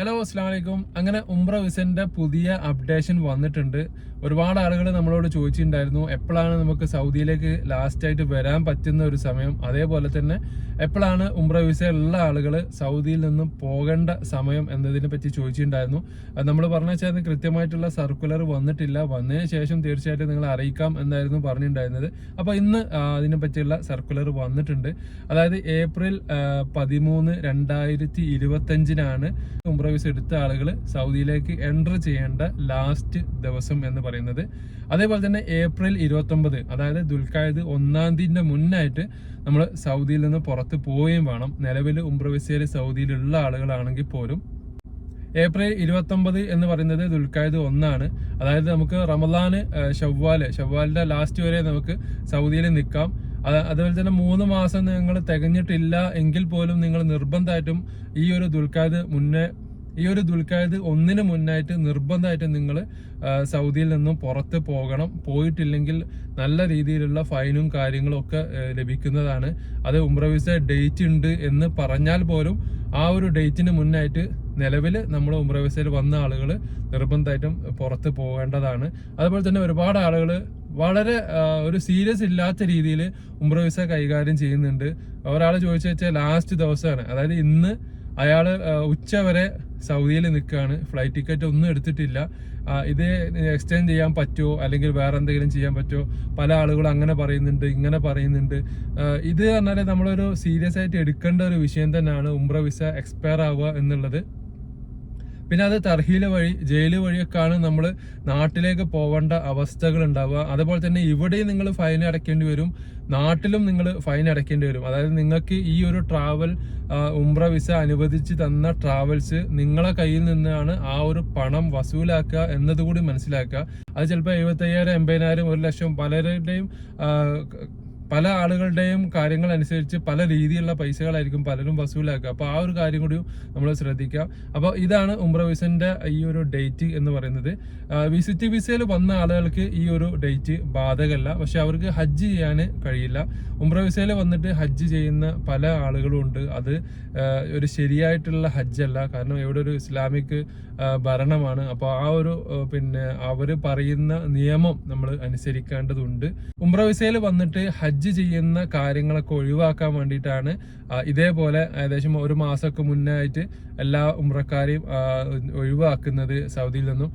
Hello അസ്സാം വലൈക്കും അങ്ങനെ ഉംറ വിസന്റെ പുതിയ അപ്ഡേഷൻ വന്നിട്ടുണ്ട്. ഒരുപാട് ആളുകൾ നമ്മളോട് ചോദിച്ചിട്ടുണ്ടായിരുന്നു എപ്പോഴാണ് നമുക്ക് സൗദിയിലേക്ക് ലാസ്റ്റ് ആയിട്ട് വരാൻ പറ്റുന്ന ഒരു സമയം? അതേപോലെ തന്നെ എപ്പോഴാണ് ഉംറ വിസ ഉള്ള ആളുകൾ സൗദിയിൽ നിന്നും പോകേണ്ട സമയം എന്നതിനെ പറ്റി ചോദിച്ചിട്ടുണ്ടായിരുന്നു. നമ്മൾ പറഞ്ഞു വെച്ചാൽ കൃത്യമായിട്ടുള്ള സർക്കുലർ വന്നിട്ടില്ല. വന്നതിന് ശേഷം തീർച്ചയായിട്ടും നിങ്ങൾ അറിയിക്കാം എന്നായിരുന്നു പറഞ്ഞിട്ടുണ്ടായിരുന്നത്. അപ്പോൾ ഇന്ന് അതിനെ പറ്റിയുള്ള സർക്കുലർ വന്നിട്ടുണ്ട്. അതായത് ഏപ്രിൽ പതിമൂന്ന് രണ്ടായിരത്തി ഇരുപത്തഞ്ചിനാണ് ഉംറ വിസ എടുത്ത ആളുകൾ സൗദിയിലേക്ക് എന്റർ ചെയ്യേണ്ട ലാസ്റ്റ് ദിവസം എന്ന് പറയുന്നത്. അതേപോലെ തന്നെ ഏപ്രിൽ ഇരുപത്തൊമ്പത് അതായത് ദുൽഖായത് ഒന്നാം തീയതിന്റെ മുന്നായിട്ട് നമ്മൾ സൗദിയിൽ നിന്ന് പുറത്ത് പോവുകയും വേണം. നിലവിൽ ഉംബ്രവിസയിൽ സൗദിയിലുള്ള ആളുകളാണെങ്കിൽ പോലും. ഏപ്രിൽ ഇരുപത്തൊമ്പത് എന്ന് പറയുന്നത് ദുൽഖായത് ഒന്നാണ്. അതായത് നമുക്ക് റമദാന് ഷവ്വാൽ ഷവ്വാലിന്റെ ലാസ്റ്റ് വരെ നമുക്ക് സൗദിയിൽ നിൽക്കാം. അത് അതുപോലെ തന്നെ മൂന്ന് മാസം നിങ്ങൾ തികഞ്ഞിട്ടില്ല എങ്കിൽ പോലും നിങ്ങൾ നിർബന്ധമായിട്ടും ഈ ഒരു ദുൽഖായത് മുന്നേ ഈ ഒരു ദുൽഖായത് ഒന്നിന് മുന്നായിട്ട് നിർബന്ധമായിട്ട് നിങ്ങൾ സൗദിയിൽ നിന്നും പുറത്ത് പോകണം. പോയിട്ടില്ലെങ്കിൽ നല്ല രീതിയിലുള്ള ഫൈനും കാര്യങ്ങളും ഒക്കെ ലഭിക്കുന്നതാണ്. അത് ഉംറ വിസ ഡേറ്റ് ഉണ്ട് എന്ന് പറഞ്ഞാൽ പോലും ആ ഒരു ഡേറ്റിന് മുന്നായിട്ട് നിലവിൽ നമ്മൾ ഉംറ വിസയിൽ വന്ന ആളുകൾ നിർബന്ധമായിട്ടും പുറത്ത് പോകേണ്ടതാണ്. അതുപോലെ തന്നെ ഒരുപാട് ആളുകൾ വളരെ ഒരു സീരിയസ് ഇല്ലാത്ത രീതിയിൽ ഉംറ വിസ കൈകാര്യം ചെയ്യുന്നുണ്ട്. ഒരാൾ ചോദിച്ചു വെച്ചാൽ ലാസ്റ്റ് ദിവസമാണ് അതായത് ഇന്ന് അയാൾ ഉച്ച വരെ സൗദിയിൽ നിൽക്കുകയാണ്. ഫ്ലൈറ്റ് ടിക്കറ്റ് ഒന്നും എടുത്തിട്ടില്ല. ഇത് എക്സ്റ്റെൻഡ് ചെയ്യാൻ പറ്റുമോ അല്ലെങ്കിൽ വേറെ എന്തെങ്കിലും ചെയ്യാൻ പറ്റുമോ പല ആളുകളും അങ്ങനെ പറയുന്നുണ്ട് ഇങ്ങനെ പറയുന്നുണ്ട്. ഇത് പറഞ്ഞാൽ നമ്മളൊരു സീരിയസ് ആയിട്ട് എടുക്കേണ്ട ഒരു വിഷയം തന്നെയാണ്. ഉംറ വിസ എക്സ്പയർ ആവുക എന്നുള്ളത്. പിന്നെ അത് തർഹീല വഴി ജയിൽ വഴിയൊക്കെയാണ് നമ്മൾ നാട്ടിലേക്ക് പോകേണ്ട അവസ്ഥകൾ ഉണ്ടാവുക അതുപോലെ തന്നെ ഇവിടെയും നിങ്ങൾ ഫൈൻ അടയ്ക്കേണ്ടി വരും. നാട്ടിലും നിങ്ങൾ ഫൈൻ അടയ്ക്കേണ്ടി വരും. അതായത് നിങ്ങൾക്ക് ഈ ഒരു ട്രാവൽ ഉംറ വിസ അനുവദിച്ച് തന്ന ട്രാവൽസ് നിങ്ങളെ കയ്യിൽ നിന്നാണ് ആ ഒരു പണം വസൂലാക്കുക എന്നതുകൂടി മനസ്സിലാക്കുക. അത് ചിലപ്പോൾ എഴുപത്തയ്യായിരം എൺപതിനായിരം ഒരു ലക്ഷം പലരുടെയും പല ആളുകളുടെയും കാര്യങ്ങൾ അനുസരിച്ച് പല രീതിയിലുള്ള പൈസകളായിരിക്കും പലരും വസൂലാക്കുക. അപ്പോൾ ആ ഒരു കാര്യം കൂടി നമ്മൾ ശ്രദ്ധിക്കുക അപ്പോൾ ഇതാണ് ഉംറ വിസന്റെ ഈ ഒരു ഡേറ്റ് എന്ന് പറയുന്നത്. വിസിറ്റ് വിസയിൽ വന്ന ആളുകൾക്ക് ഈ ഒരു ഡേറ്റ് ബാധകമല്ല. പക്ഷെ അവർക്ക് ഹജ്ജ് ചെയ്യാൻ കഴിയില്ല. ഉംറ വിസയിൽ വന്നിട്ട് ഹജ്ജ് ചെയ്യുന്ന പല ആളുകളും ഉണ്ട്. അത് ഒരു ശരിയായിട്ടുള്ള ഹജ്ജല്ല. കാരണം ഇവിടെ ഒരു ഇസ്ലാമിക് ഭരണമാണ്. അപ്പോൾ ആ ഒരു പിന്നെ അവർ പറയുന്ന നിയമം നമ്മൾ അനുസരിക്കേണ്ടതുണ്ട്. ഉംറ വിസയിൽ വന്നിട്ട് ഹജ്ജ് ചെയ്യുന്ന കാര്യങ്ങളൊക്കെ ഒഴിവാക്കാൻ വേണ്ടിയിട്ടാണ് ഇതേപോലെ ഏകദേശം ഒരു മാസമൊക്കെ മുന്നേ ആയിട്ട് എല്ലാ ഉമ്രക്കാരെയും ഒഴിവാക്കുന്നത് സൗദിയിൽ നിന്നും.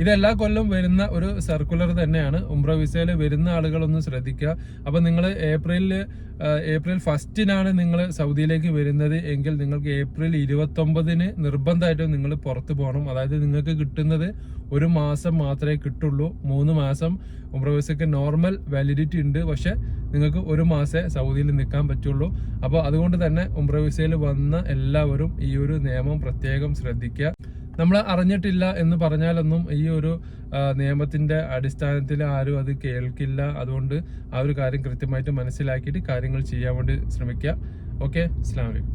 ഇത് എല്ലാ കൊല്ലം വരുന്ന ഒരു സർക്കുലർ തന്നെയാണ്. ഉംറ വിസയിൽ വരുന്ന ആളുകളൊന്ന് ശ്രദ്ധിക്കുക. അപ്പോൾ നിങ്ങൾ ഏപ്രിലിൽ ഏപ്രിൽ ഫസ്റ്റിനാണ് നിങ്ങൾ സൗദിയിലേക്ക് വരുന്നത് എങ്കിൽ നിങ്ങൾക്ക് ഏപ്രിൽ ഇരുപത്തൊമ്പതിന് നിർബന്ധമായിട്ടും നിങ്ങൾ പുറത്ത് പോകണം. അതായത് നിങ്ങൾക്ക് കിട്ടുന്നത് ഒരു മാസം മാത്രമേ കിട്ടുള്ളൂ. മൂന്ന് മാസം ഉംറ വിസയ്ക്ക് നോർമൽ വാലിഡിറ്റി ഉണ്ട്. പക്ഷെ നിങ്ങൾക്ക് ഒരു മാസേ സൗദിയിൽ നിൽക്കാൻ പറ്റുള്ളൂ. അപ്പോൾ അതുകൊണ്ട് തന്നെ ഉംറ വിസയിൽ വന്ന എല്ലാവരും ഈ ഒരു നിയമം പ്രത്യേകം ശ്രദ്ധിക്കുക. നമ്മൾ അറിഞ്ഞിട്ടില്ല എന്ന് പറഞ്ഞാലൊന്നും ഈ ഒരു നിയമത്തിന്റെ അടിസ്ഥാനത്തിൽ ആരും അത് കേൾക്കില്ല. അതുകൊണ്ട് ആ ഒരു കാര്യം കൃത്യമായിട്ട് മനസ്സിലാക്കിയിട്ട് കാര്യങ്ങൾ ചെയ്യാൻ വേണ്ടി ശ്രമിക്കുക. ഓക്കെ? അസ്ലാം വലൈക്കും